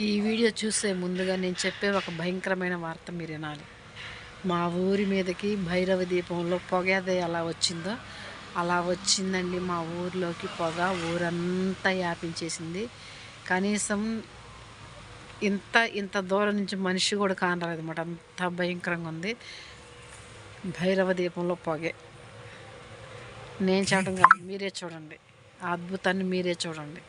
ఈ వీడియో చూసే ముందుగా నేను చెప్పే ఒక భయంకరమైన వార్త మీరు వినాలి. మా ఊరి మీదకి భైరవ దీపంలో పొగ అది ఎలా వచ్చిందో అలా వచ్చిందండి మా ఊరిలోకి పొగ. ఊరంతా వ్యాపించేసింది కనీసం ఇంత ఇంత దూరం నుంచి మనిషి కూడా కానరాదన్నమాట. అంత భయంకరంగా ఉంది. భైరవ దీపంలో పొగే. నేను చెప్పడం కాదు మీరే చూడండి. ఆ అద్భుతాన్ని మీరే చూడండి.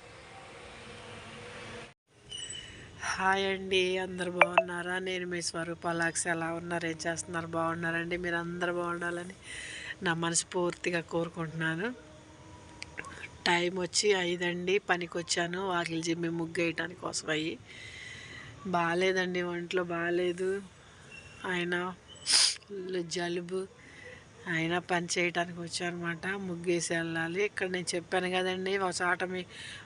హాయ్ అండి అందరు బాగున్నారా? నేను మీ స్వరూపాలాక్స్ ఎలా ఉన్నారు? ఏం చేస్తున్నారు? బాగున్నారండి? మీరు అందరు బాగుండాలని నా మనస్ఫూర్తిగా కోరుకుంటున్నాను. టైం వచ్చి ఐదండి పనికి వచ్చాను వాకిలి జిమ్మి ముగ్గు కోసం అయ్యి. బాగాలేదండి ఒంట్లో బాగాలేదు. ఆయన జలుబు ఆయన పని చేయడానికి వచ్చారనమాట ముగ్గేసి వెళ్ళాలి. ఇక్కడ నేను చెప్పాను కదండి ఒక చోట మీ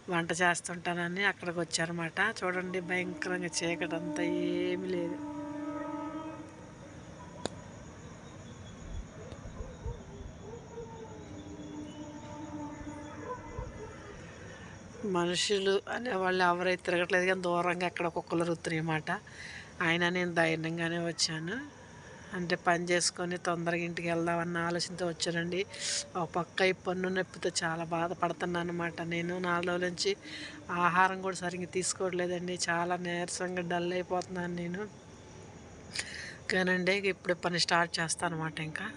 వంట చేస్తుంటానని అక్కడికి వచ్చానమాట చూడండి భయంకరంగా చీకటి అంతా ఏమీ లేదు. మనుషులు అనేవాళ్ళు ఎవరైతే తిరగట్లేదు కానీ దూరంగా ఎక్కడ కుక్కలు రుతున్నాయి అన్నమాట ఆయన నేను ధైర్యంగానే వచ్చాను. అంటే పని చేసుకొని తొందరగా ఇంటికి వెళ్దామన్న ఆలోచనతో వచ్చానండి. ఒక పక్క ఈ పన్ను నొప్పితో చాలా బాధపడుతున్నాను అనమాట నేను నాలుగు రోజుల నుంచి ఆహారం కూడా సరిగ్గా తీసుకోవట్లేదండి. చాలా నీరసంగా డల్ అయిపోతున్నాను నేను. కానండి ఇప్పుడు పని స్టార్ట్ చేస్తాను అనమాట ఇంకా.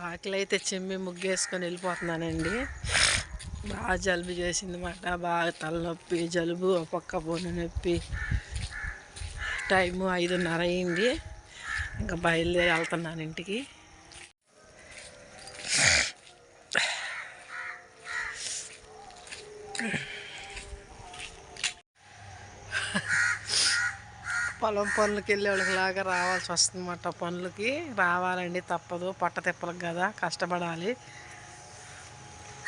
ఆకలి అయితే చెమ్మి ముగ్గేసుకొని వెళ్ళిపోతున్నానండి. బాగా జలుబు చేసింది మాట బాగా తలనొప్పి జలుబు పక్క బోను నొప్పి. టైము ఐదున్నర అయింది. ఇంకా బయలుదేరి వెళ్తున్నాను ఇంటికి. పొలం పనులకి వెళ్ళే వాళ్ళకి లాగా రావాల్సి వస్తుందన్నమాట పనులకి. రావాలండి తప్పదు పట్ట తిప్పలకు కదా కష్టపడాలి.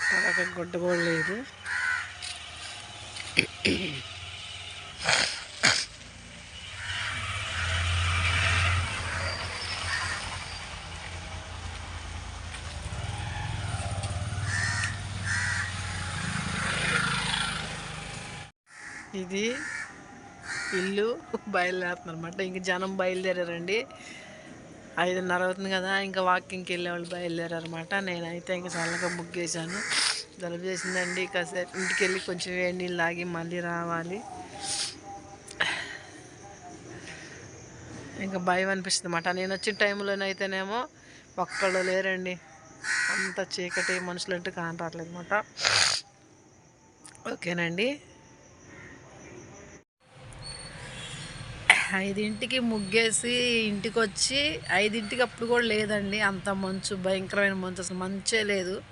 పొలక గుడ్డ కూడా లేదు. ఇది ఇల్లు బయలుదేరుతున్నారు అనమాట ఇంక జనం బయలుదేరారండి. ఐదున్నర అవుతుంది కదా ఇంకా వాకింగ్కి వెళ్ళే వాళ్ళు బయలుదేరారనమాట నేనైతే ఇంకా చల్లగా ముగ్గేశాను జలుబు చేసిందండి కాసేపు ఇంటికి వెళ్ళి కొంచెం వేడి నీళ్ళు తాగి మళ్ళీ రావాలి. ఇంకా భయం అనిపిస్తుంది అనమాట నేను వచ్చిన టైంలోనైతేనేమో ఒక్కళ్ళు లేరండి. అంత చీకటి మనుషులంటూ కానరాట్లేదు అనమాట ఓకేనండి. ఐదింటికి ముగ్గేసి ఇంటికి వచ్చి ఐదింటికి అప్పుడు కూడా లేదండి. అంత మంచు భయంకరమైన మంచు అసలు మంచే లేదు.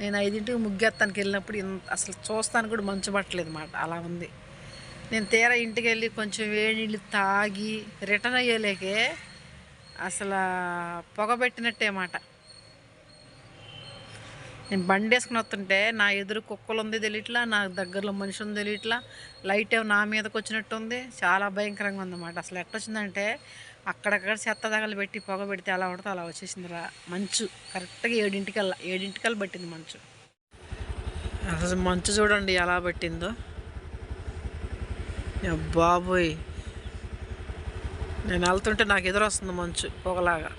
నేను ఐదింటికి ముగ్గేస్తానికి వెళ్ళినప్పుడు అసలు చూస్తాను కూడా మంచు పట్టలేదు అనమాట అలా ఉంది. నేను తీరా ఇంటికి వెళ్ళి కొంచెం వేడి నీళ్ళు తాగి రిటర్న్ అయ్యేలేకే అసలు పొగ పెట్టినట్టే మాట. నేను బండి వేసుకుని వస్తుంటే నా ఎదురు కుక్కలు ఉంది తెలియట్లా నా దగ్గరలో మనిషి ఉంది తెలియట్లా లైట్ ఏమో నా మీదకి వచ్చినట్టుంది చాలా భయంకరంగా ఉందన్నమాట అసలు ఎట్టొచ్చిందంటే అక్కడక్కడ చెత్త తగలు పెట్టి పొగ పెడితే అలా పడితే అలా వచ్చేసింది రా మంచు కరెక్ట్గా ఏడింటికల్లా ఏడింటికల్లా పట్టింది మంచు. అసలు మంచు చూడండి ఎలా పట్టిందో. బాబోయ్. నేను వెళ్తుంటే నాకు ఎదురు వస్తుంది మంచు పొగలాగా.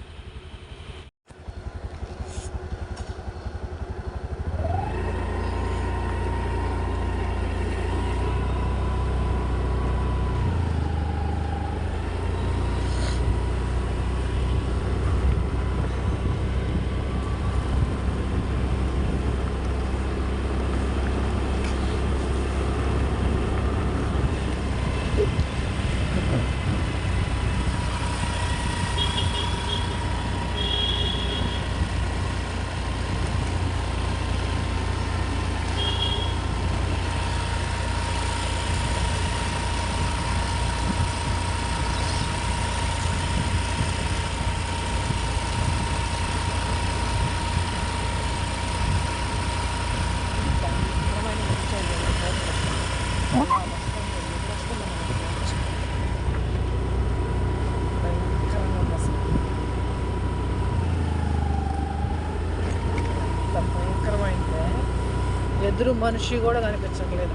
ఎదురు మనిషి కూడా కనిపించట్లేదు.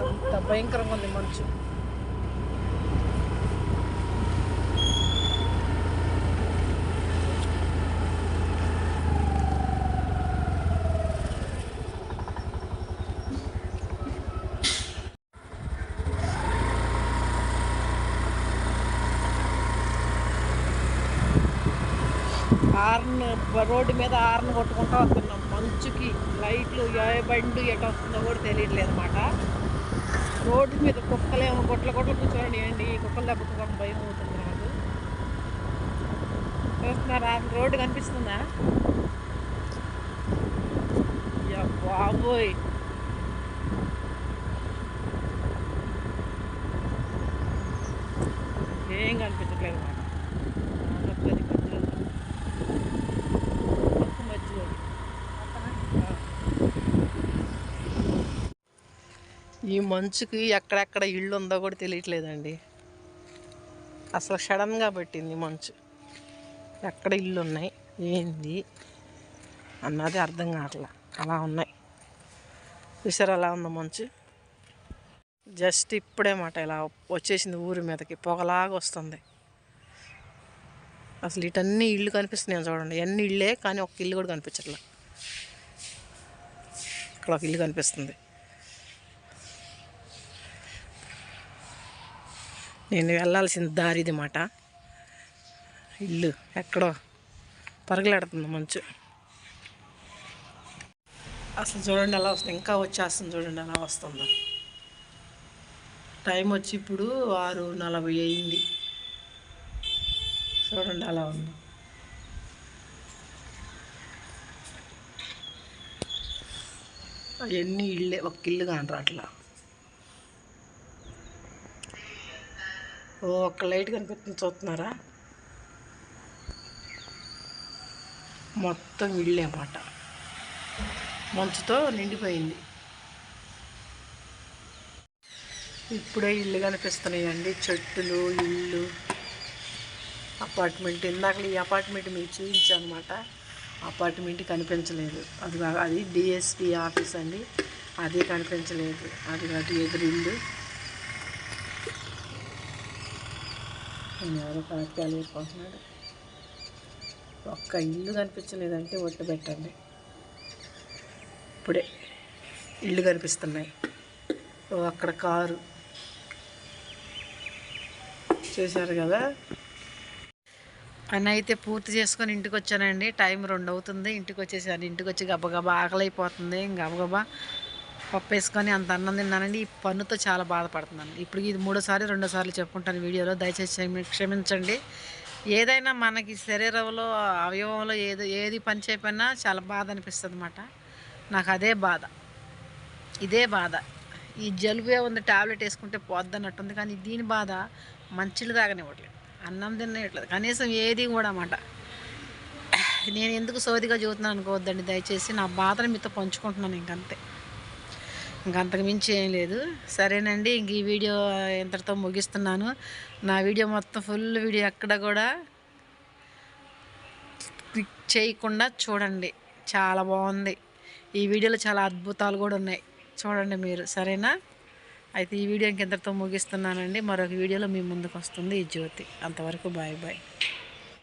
అంత భయంకరంగా ఉంది మనుషులు. హార్న్ రోడ్డు మీద హార్న్ కొట్టుకుంటూ వస్తున్నాం. మంచుకి లైట్లు ఏ బండి ఎటు వస్తుందో కూడా తెలియట్లేదు అనమాట రోడ్డు మీద కుక్కలేమో గొట్ల గొట్ల కూర్చోండి ఏంటి? కుక్కలు దెబ్బతుకోవడం భయం అవుతుంది నాకు. చూస్తున్నారా? రోడ్డు కనిపిస్తుందా? యా బాబోయ్ ఏం కనిపించట్లేదు అన్నమాట నాకది మధ్యలో మొత్తం మధ్యలో ఈ మంచుకి ఎక్కడెక్కడ ఇల్లు ఉందో కూడా తెలియట్లేదండి. అసలు సడన్గా పెట్టింది మంచు. ఎక్కడ ఇల్లు ఉన్నాయి ఏంది? అన్నది అర్థం కావట్లా. అలా ఉన్నాయి. చూసారు అలా ఉంది మంచు? జస్ట్ ఇప్పుడే మాట ఇలా వచ్చేసింది ఊరి మీదకి. పొగలాగా వస్తుంది. అసలు ఇటన్నీ ఇల్లు కనిపిస్తున్నాయి చూడండి. అన్ని ఇళ్ళే కానీ ఒక ఇల్లు కూడా కనిపించట్లా. ఇక్కడ ఒక ఇల్లు కనిపిస్తుంది. నేను వెళ్ళాల్సిన దారి ఇది మాట. ఇల్లు ఎక్కడో పరగలాడుతుంది మంచు. అసలు చూడండి ఎలా వస్తుంది. ఇంకా వచ్చేస్తుంది చూడండి ఎలా వస్తుందో. టైం వచ్చి ఇప్పుడు ఆరు నలభై అయింది. చూడండి అలా ఉంది. అవన్నీ ఇళ్ళే ఒక ఇల్లు కాని అట్లా ఒక్క లైట్ కనిపిస్తుంది చూస్తున్నారా? మొత్తం ఇళ్ళే అన్నమాట. మంచుతో నిండిపోయింది. ఇప్పుడే ఇల్లు కనిపిస్తున్నాయండి. చెట్టులు ఇల్లు. అపార్ట్మెంట్. ఇందాక ఈ అపార్ట్మెంట్ మీకు చూపించాను అనమాట అపార్ట్మెంట్ కనిపించలేదు. అది అది డిఎస్పి ఆఫీస్ అండి. అది కనిపించలేదు. అది కాదు ఎదురు ఇల్లు నేను ఎవరో కరెక్ట్గా వేసుకుంటున్నాడు ఒక్క ఇల్లు కనిపించలేదంటే ఒట్టు పెట్టండి. ఇప్పుడే ఇల్లు కనిపిస్తున్నాయి. అక్కడ కారు. చూశారు కదా? పని అయితే పూర్తి చేసుకొని ఇంటికి వచ్చానండి. టైం రెండు అవుతుంది. ఇంటికి వచ్చేసాను. ఇంటికి వచ్చి గబగబా ఆకలి అయిపోతుంది గబగబా పప్పు వేసుకొని అంత అన్నం తిన్నానండి. ఈ పన్నుతో చాలా బాధపడుతున్నాను. ఇప్పుడు ఇది మూడోసారి రెండోసార్లు చెప్పుకుంటాను వీడియోలో. దయచేసి క్షమించండి. ఏదైనా మనకి శరీరంలో అవయవంలో ఏది ఏది పని చేయకపోయినా చాలా బాధ అనిపిస్తుంది అనమాట నాకు అదే బాధ. ఇదే బాధ. ఈ జలుబే ఉంది టాబ్లెట్ వేసుకుంటే పోద్దన్నట్టుంది. కానీ దీని బాధ మంచిలు తాగనివ్వట్లేదు. అన్నం తినేయట్లేదు కనీసం ఏది కూడా అన్నమాట. నేను ఎందుకు సోదిగా చూస్తున్నాను అనుకోవద్దండి. దయచేసి నా బాధను మీతో పంచుకుంటున్నాను ఇంకంతే. ఇంకంతకు మించి ఏం లేదు. సరేనండి ఇంక ఈ వీడియో ఇంతటితో ముగిస్తున్నాను. నా వీడియో మొత్తం ఫుల్ వీడియో ఎక్కడ కూడా క్లిక్ చేయకుండా చూడండి. చాలా బాగుంది. ఈ వీడియోలో చాలా అద్భుతాలు కూడా ఉన్నాయి. చూడండి మీరు సరేనా? అయితే ఈ వీడియో ఇంకెంతటితో ముగిస్తున్నానండి. మరొక వీడియోలో మీ ముందుకు వస్తుంది ఈ జ్యోతి. అంతవరకు బాయ్ బాయ్.